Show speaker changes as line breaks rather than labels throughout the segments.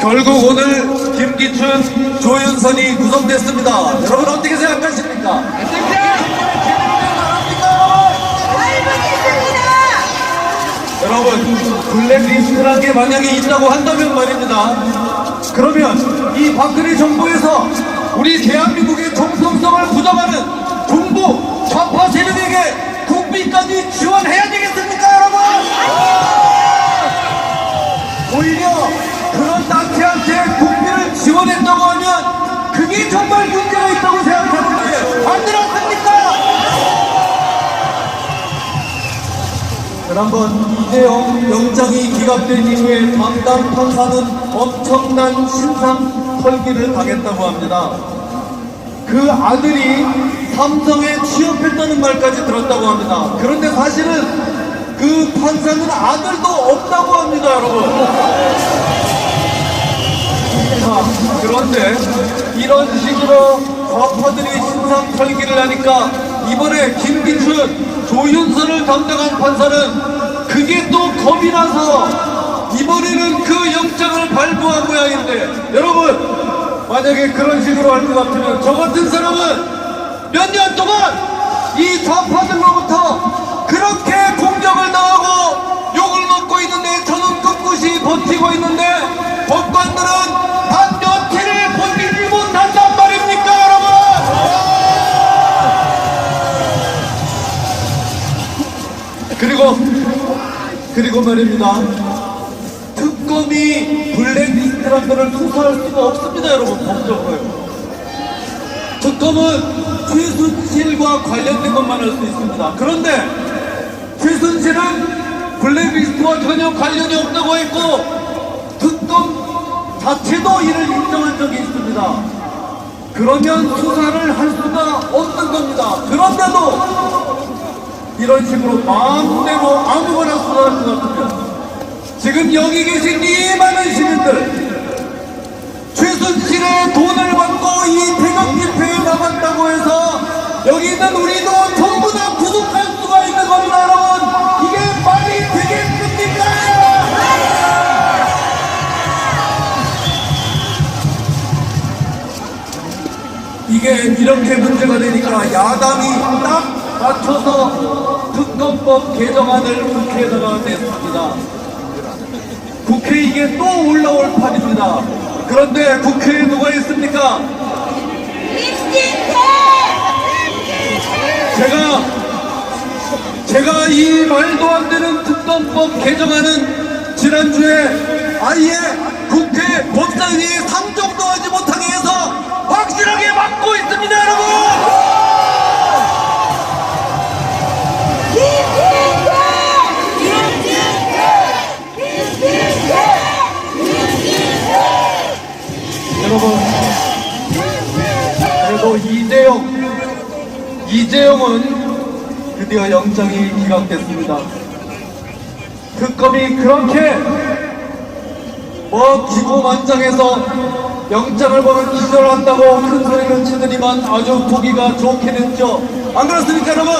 결국 오늘 김기춘, 조윤선이 구성됐습니다. 여러분 어떻게 생각하십니까? 여러분 블랙리스트라는 게 만약에 있다고 한다면 말입니다. 그러면 이 박근혜 정부에서 우리 대한민국의 정성성을 부정하는 중부 좌파 세력에게 국비까지 지원해야 되겠습니까 여러분? 오히려 단체한테 국비를 지원했다고 하면 그게 정말 문제가 있다고 생각하는데 안 들었습니까? 지난번 이재용 영장이 기각된 이후에 담당 판사는 엄청난 신상 털기를 당했다고 합니다. 그 아들이 삼성에 취업했다는 말까지 들었다고 합니다. 그런데 사실은 그 판사는 아들도 없다고 합니다, 여러분. 자, 그런데 이런 식으로 좌파들이 신상 털기를 하니까 이번에 김기춘, 조윤선을 담당한 판사는 그게 또 겁이 나서 이번에는 그 영장을 발부한 모양인데 여러분 만약에 그런 식으로 할 것 같으면 저 같은 사람은 몇 년 동안 이 좌파들로부터 그렇게 공격을 당하고 욕을 먹고 있는데 저는 꿋꿋이 버티고 있는데 그리고 말입니다 특검이 블랙리스트란 거를 수사할 수가 없습니다 여러분 법적으로요 특검은 최순실과 관련된 것만 할 수 있습니다. 그런데 최순실은 블랙리스트와 전혀 관련이 없다고 했고 특검 자체도 이를 인정한 적이 있습니다. 그러면 수사를 할 수가 없는 겁니다. 그런데도 이런 식으로 마음대로 아무거나 수사할 것 같으면 지금 여기 계신 이 많은 시민들 최순실의 돈을 받고 이 태극기표에 나갔다고 해서 여기 있는 우리도 전부 다 구속할 수가 있는 겁니다 여러분. 이게 말이 되겠습니까? 이게 이렇게 문제가 되니까 야당이 딱 맞춰서 특검법 개정안을 국회에다가 냈습니다. 국회 이게 또 올라올 판입니다. 그런데 국회에 누가 있습니까? 제가 제가 이 말도 안 되는 특검법 개정안은 지난주에 아예 국회 법사위 이재용 이재용은 드디어 영장이 기각됐습니다. 특검이 그렇게 뭐 기고만장해서 영장을 보면 기절한다고 큰 소리를 치더니만 아주 보기가 좋게 됐죠. 안 그렇습니까 여러분?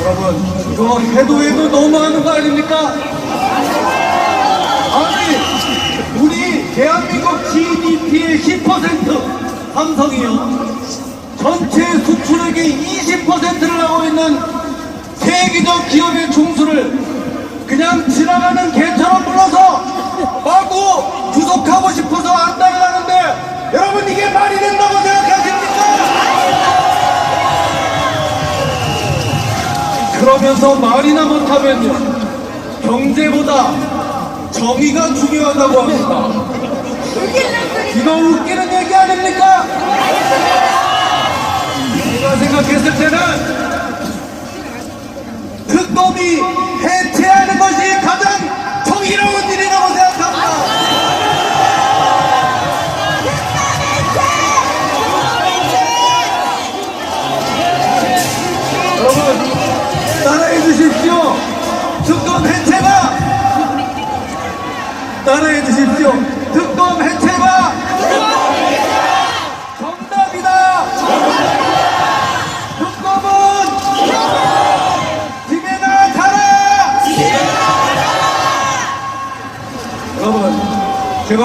여러분 이거 해도 해도 너무하는 거 아닙니까? 아니 우리 대한민국 GDP의 10% 삼성이요 전체 수출액의 20%를 하고 있는 세계적 기업의 중수를 그냥 지나가는 개처럼 불러서 마구 구속하고 싶어서 안 당하는데 여러분 이게 말이 된다고 생각하십니까? 그러면서 말이나 못하면요 경제보다 정의가 중요하다고 합니다. 이거 웃기는 얘기 아닙니까? 제가 생각했을 때는 특검이 해체하는 것이 가장 정의로운 일이라고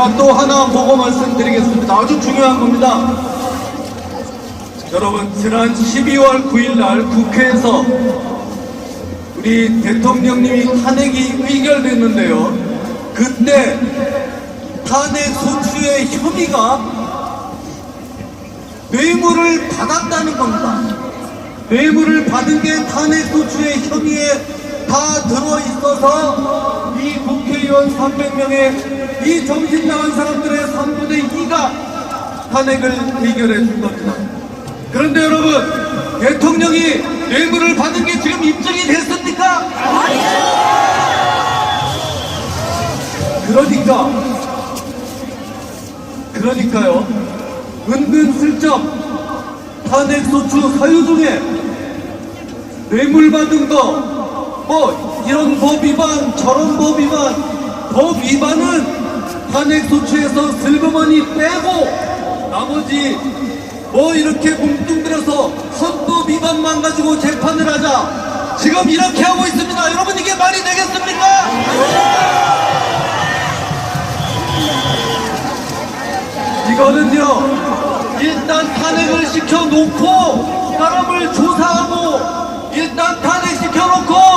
제가 또 하나 보고 말씀드리겠습니다. 아주 중요한 겁니다. 여러분, 지난 12월 9일 날 국회에서 우리 대통령님이 탄핵이 의결됐는데요. 그때 탄핵 소추의 혐의가 뇌물을 받았다는 겁니다. 뇌물을 받은 게 탄핵 소추의 혐의에 다 들어 있어서 이 국회의원 300명의 이 정신 나간 사람들의 3분의 2가 탄핵을 의결해 준 겁니다. 그런데 여러분, 대통령이 뇌물을 받은 게 지금 입증이 됐습니까? 그러니까, 그러니까요. 은근슬쩍 탄핵소추 사유 중에 뇌물 받은 거, 뭐, 이런 법 위반, 저런 법 위반, 법 위반은 탄핵 소추에서 슬그머니 빼고, 나머지, 뭐, 이렇게 뭉뚱그려서 헌법 위반만 가지고 재판을 하자. 지금 이렇게 하고 있습니다. 여러분, 이게 말이 되겠습니까? 이거는요, 일단 탄핵을 시켜놓고, 사람을 조사하고, 일단 탄핵시켜놓고,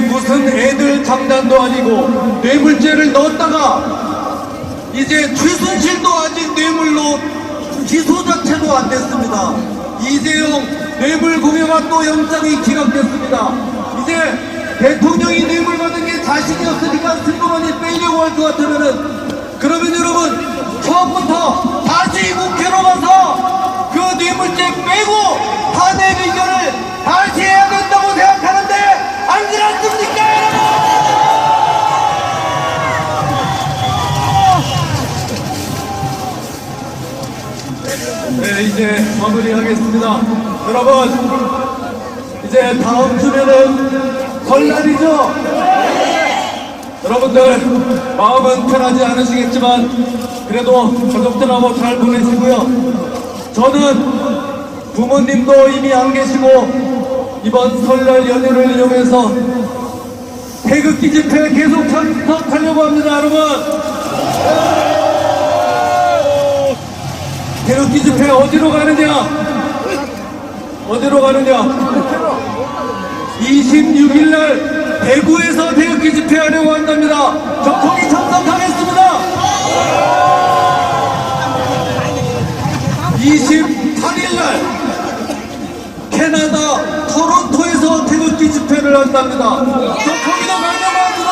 무슨 애들 장난도 아니고, 뇌물죄를 넣었다가, 이제 최순실도 아직 뇌물로 기소 자체도 안 됐습니다. 이재용 뇌물 공여가 또 영장이 기각됐습니다. 이제 대통령이 뇌물 받은 게 자신이었으니까 슬그머니 빼려고 할 것 같으면은 그러면 여러분 처음부터 다시 국회로 가서 그 뇌물죄 빼고 탄핵 의결을 다시 해야 된다고 생각하는데 안 그렇습니까 여러분? 네, 이제 마무리하겠습니다. 여러분, 이제 다음 주면은 설날이죠? 여러분들, 마음은 편하지 않으시겠지만, 그래도 가족들하고 잘 보내시고요. 저는 부모님도 이미 안 계시고, 이번 설날 연휴를 이용해서 태극기 집회 계속 참석하려고 합니다, 여러분. 태극기 집회 어디로 가느냐? 어디로 가느냐? 26일 날 대구에서 태극기 집회 하려고 한답니다. 저 거기 참석하겠습니다. 28일 날 캐나다 토론토에서 태극기 집회를 한답니다. 저 거기도 가려고 합니다.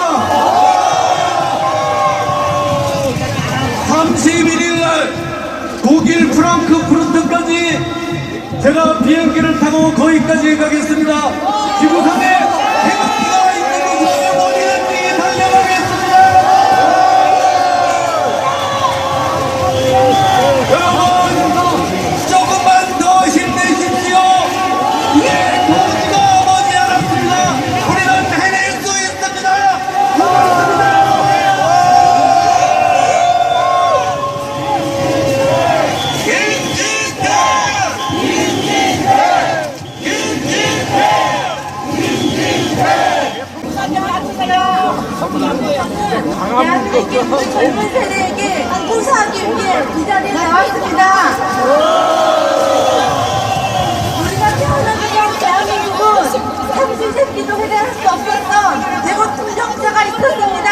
31일 날 독일 프랑크푸르트까지 제가 비행기를 타고 거기까지 가겠습니다. 지구상에
젊은 세대에게 봉사하기 위해 이 자리에 나왔습니다. 우리가 태어나면 대한민국은 삼시세끼도 해결할 수 없었던 대구 충정사가 있었습니다.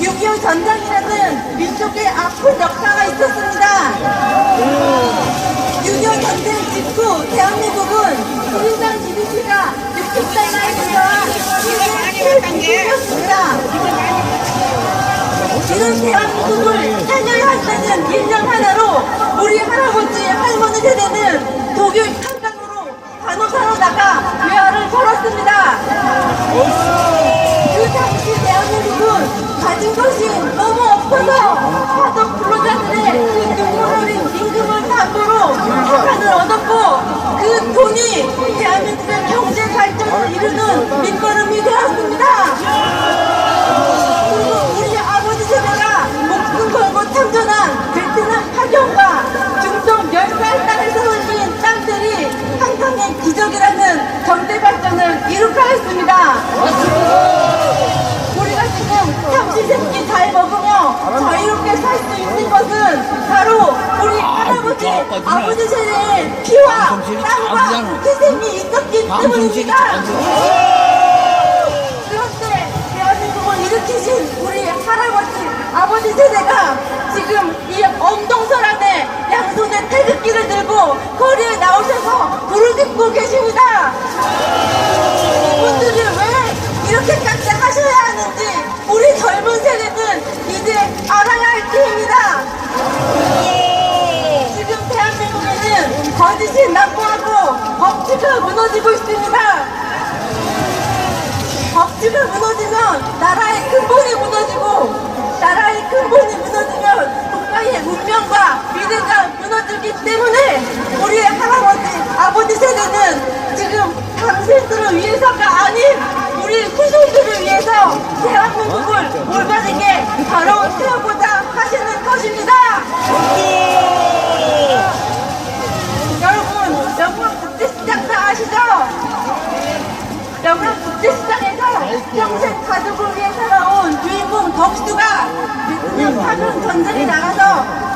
6.25 전쟁이라는 민족의 아픈 역사가 있었습니다. 6.25 전쟁 직후 대한민국은 우리나라 GDP가 60달러에 들어와 세계 최고였습니다. 이런 우리 할아버지 할머니 세대는 독일 한강으로 간호사로 나가 외화를 걸었습니다. 그 당시 대한민국은 가진 것이 너무 없어서 화덕 근로자들의
아니잖아.
그런데 대한민국을 일으키신 우리 할아버지, 아버지 세대가 지금 이 엄동설 안에 양손에 태극기를 들고 거리에 나오셔서 부르짖고 계십니다. 법치가 무너지고 있습니다. 법치가 무너지면 나라의 근본이 무너지고 나라의 근본이 무너지면 국가의 운명과 미래가 무너지기 때문에 우리의 할아버지, 아버지 세대는 지금 당신들을 위해서가 아닌 우리 후손들을 위해서 대한민국을 올바르게 바로 세워보자 하시는 것입니다. 여러분, 영광 국제시장 다 아시죠? 영남 국제시장에서 평생 가족을 위해 살아온 주인공 덕수가 파병 전쟁에 나가서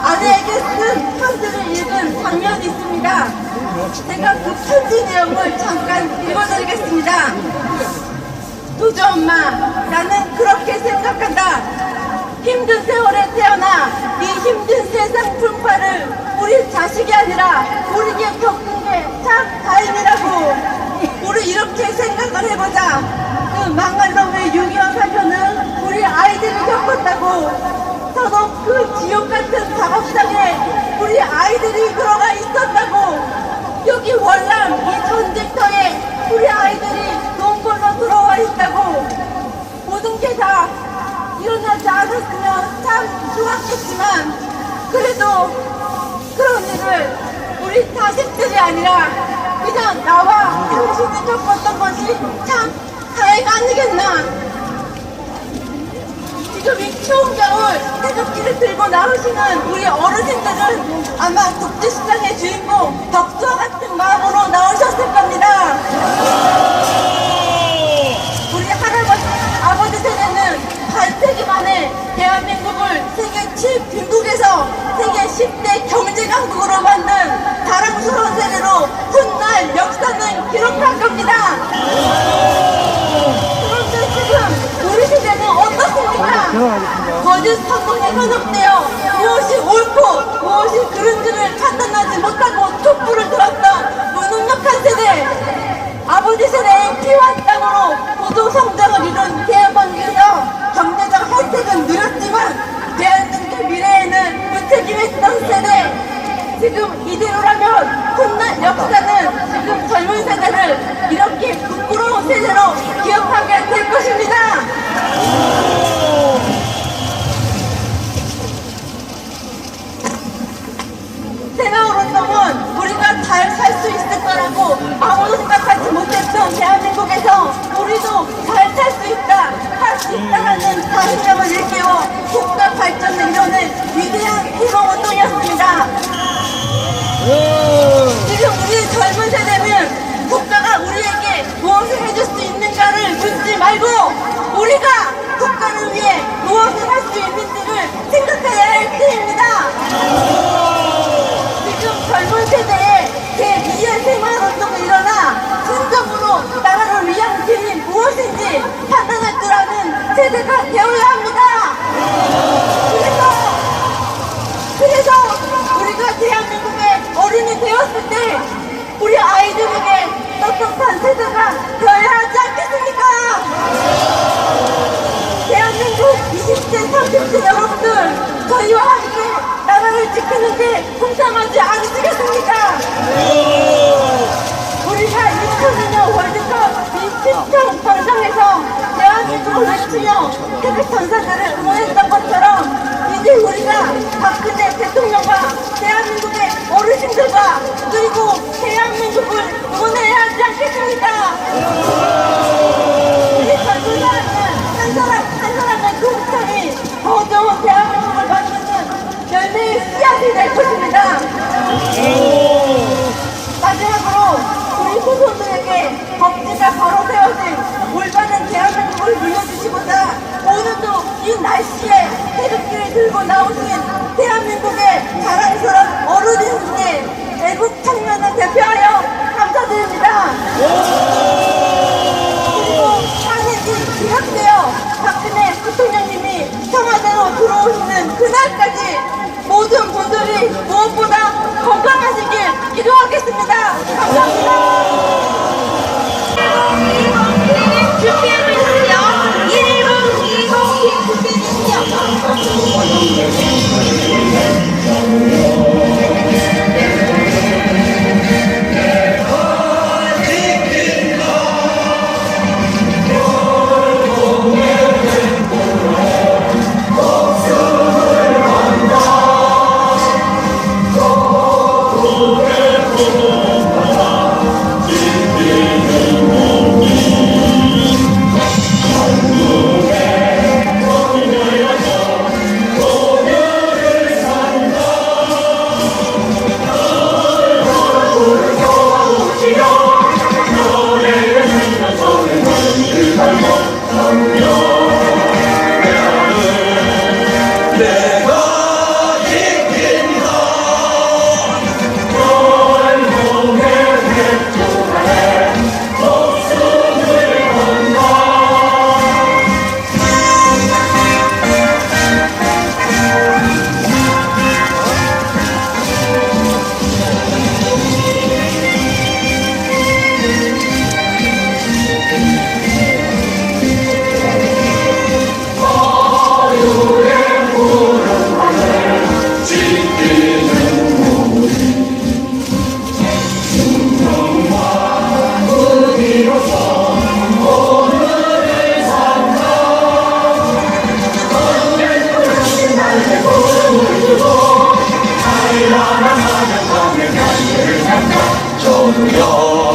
아내에게 쓴 편지를 읽은 장면이 있습니다. 제가 그 편지 내용을 잠깐 읽어드리겠습니다. 도저 엄마, 나는 그렇게 생각한다. 힘든 세월에 태어나 이 힘든 세상 풍파를 우리 자식이 아니라 우리에게 겪은 게참 다행이라고. 우리 이렇게 생각을 해보자. 그 망할 놈의 6.25 사건은 우리 아이들이 겪었다고. 더더욱 그 지옥 같은 작업장에 우리 아이들이 들어가 있었다고. 여기 월남 이 전쟁터에 우리 아이들이 농골로 들어와 있다고. 모든 게 다 일어나지 않았으면 참 좋았겠지만 그래도 그런 일을 우리 자식들이 아니라 그냥 나와 당신이 겪었던 것이 참 다행 아니겠나 지금 이 추운 겨울 태극기를 들고 나오시는 우리 어르신들은 아마 국제시장의 주인공 덕수와 같은 마음으로 나오셨을 겁니다. 우리 할아버지, 아버지 세대는 반세기 만에 대한민국을 세계 7등국에서 세계 10대 경제강국으로 만든 자랑스러운 세대로 훗날 역사는 기록할 겁니다. 그런데 지금 우리 세대는 거짓 성공에 현혹되어 무엇이 옳고 무엇이 그른지를 판단하지 못하고 촛불을 들었던 무능력한 세대. 아버지 세대의 피와 땀으로 고도 성장을 이룬 대한민국에서 경제적 혜택은 늘었지만 대한민국 미래에는 무책임했던 세대. 지금 이대로라면 훗날 역사는 지금 젊은 세대를 이렇게 부끄러운 세대로 기억하게 될 것입니다. 새마을 운동은 우리가 잘 살 수 있을 거라고 아무도 생각하지 못했던 대한민국에서 우리도 잘 살 수 있다, 할 수 있다라는 자신감을 일깨워 국가 발전을 이루는 위대한 희망 운동이었습니다. 지금 우리 젊은 세대는 국가가 우리에게 무엇을 해줄 수 있는가를 묻지 말고 우리가 국가를 위해 무엇을 할 수 있는지를 생각해야 할 때입니다. 지금 젊은 세대에 제2의 새마을운동을 일어나 진정으로 나라를 위한 길이 무엇인지 세대가 되어야 합니다. 그래서 그래서 우리가 대한민국의 어른이 되었을 때 우리 아이들에게 떳떳한 세대가 되어야 하지 않겠습니까? 대한민국 20대, 30대 여러분들 저희와 함께 나라를 지키는데 공감하지 않으시겠습니까? 우리가 2002년 월드컵 민심청 광장에서 대한민국을 외치며 태극 전사들을 응원했던 것처럼 이제 우리가 박근혜 대통령과 대한민국의 어르신들과 그리고 대한민국을 응원해야 하지 않겠습니까? 젊은 사람은 한 사람 한 사람의 그 목소리 더 좋은 대한민국을 만드는 열매의 씨앗이 될 것입니다.
안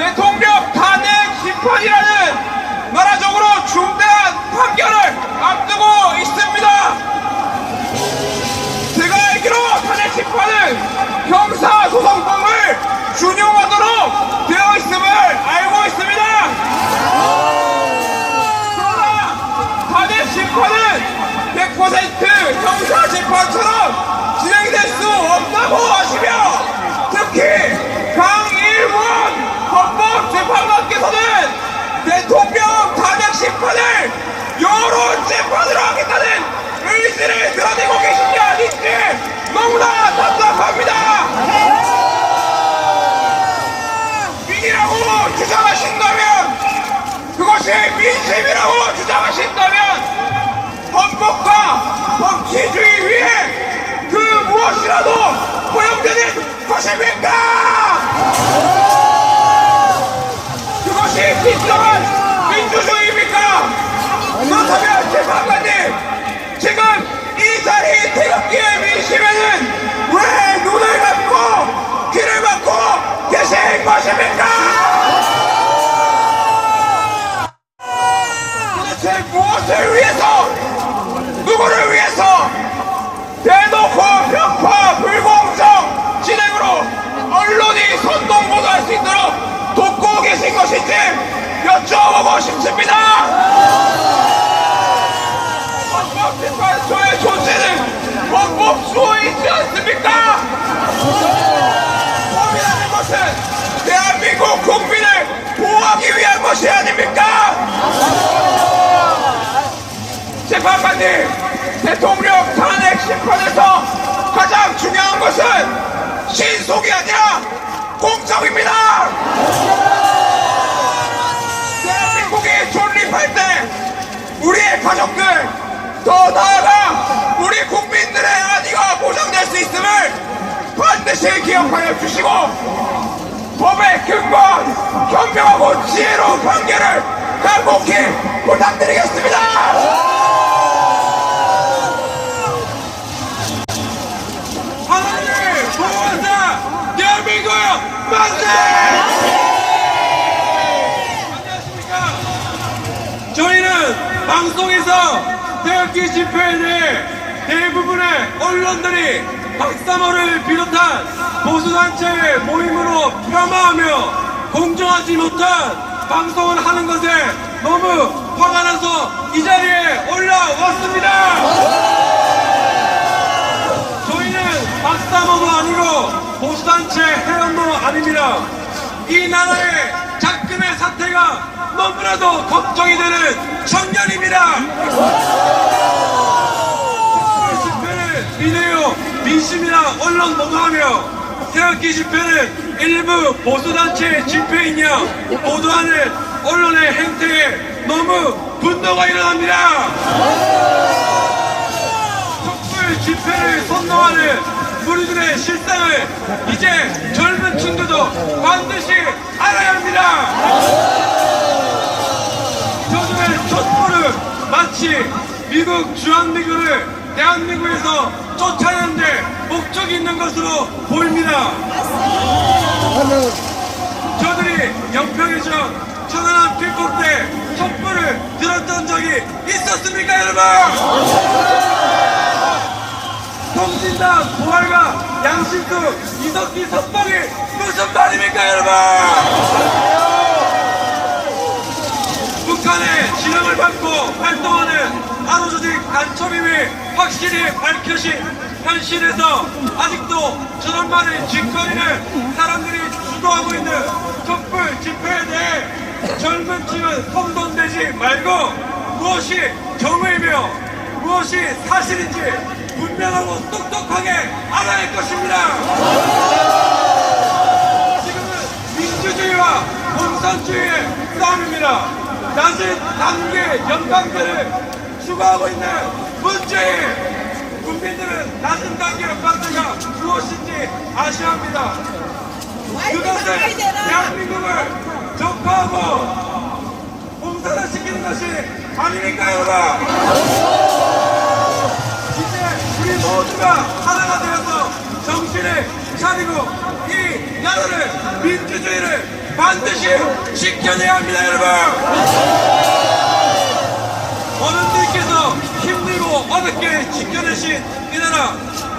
대통령 탄핵 심판이라는 나라적으로 중대한 판결을 앞두고 있습니다. 제가 알기로 탄핵 심판은 형사소송법을 준용하도록 되어 있음을 알고 있습니다. 그러나 탄핵 심판은 100% 형사 재판처럼 진행될 수 없다고 하시며 특히 강일원 재판관께서는 대통령 탄핵 심판을 여론 재판으로 하겠다는 의지를 드러내고 계신 게 아닌지 너무나 답답합니다. 민이라고 주장하신다면 그것이 민심이라고 주장하신다면 헌법과 법치주의 위에 그 무엇이라도 허용되는 것입니까? 진정한 민주주의입니까? 그렇다면 재판관님 지금 이 자리 태극기의 민심에는 왜 눈을 감고 귀를 막고 계신 것입니까? 무엇을 위해서 것인지 여쭤보고 싶습니다. 헌법재판소의 존재는 헌법 수호에 있지 않습니까? 법이라는 것은 대한민국 국민을 보호하기 위한 것이 아닙니까? 재판관님, 대통령 탄핵 심판에서 가장
미속이 아니라 공정입니다. 가족들 더 나아가 우리 국민들의 안위가 보장될 수 있음을 반드시 기억하여 주시고 법의 근거한 현명하고 지혜로운 판결을 간곡히 부탁드리겠습니다. 하나님 보호한다 대한민국 만세! 방송에서 태극기 집회에 대해 대부분의 언론들이 박사모를 비롯한 보수단체의 모임으로 폄하하며 공정하지 못한 방송을 하는 것에 너무 화가 나서 이 자리에 올라왔습니다. 저희는 박사모도 아니고 보수단체 회원도 아닙니다. 이 나라의 작금의 사태가 너무나도 걱정이 되는 청년입니다. 집회는 비대요, 민심이나 언론 보도하며 태극기 집회는 일부 보수단체의 집회이냐 보도하는 언론의 행태에 너무 분노가 일어납니다. 촛불 집회를 선동하는 우리들의 실상을 이제 젊은 층들도 반드시 알아야 합니다. 마치 미국 주한미군을 대한민국에서 쫓아내는데 목적이 있는 것으로 보입니다. 저들이 영평에서 천안함 필곡 때 촛불을 들었던 적이 있었습니까 여러분? 통진당 부활과 양심수 이석기 선박이 무슨 말입니까 여러분? 북한의 지령을 받고 활동하는 안호조직 간첩임이 확실히 밝혀진 현실에서 아직도 저런 말을 짓거리는 사람들이 주도하고 있는 촛불 집회에 대해 젊은 층은 혼돈되지 말고 무엇이 정의며 무엇이 사실인지 분명하고 똑똑하게 알아야 할 것입니다. 지금은 민주주의와 공산주의의 싸움입니다. 낮은 단계 연방제를 추구하고 있는 문재인 국민들은 낮은 단계 연방제가 무엇인지 아셔야 합니다. 그것은 대한민국을 적화하고 공산화시키는 것이 아니니까 여러분. 이제 우리 모두가 하나가 되어서 정신을 차리고 이 나라를 민주주의를 반드시 지켜내야 합니다 여러분 어른들께서 힘들고 어렵게 지켜내신 이 나라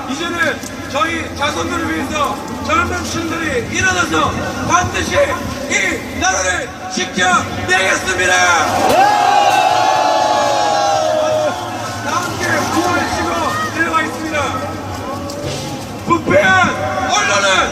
이제는 저희 자손들을 위해서 젊은 층들이 일어나서 반드시 이 나라를 지켜내겠습니다 다 함께 구호를 치고 내려가 있습니다. 부패한 언론은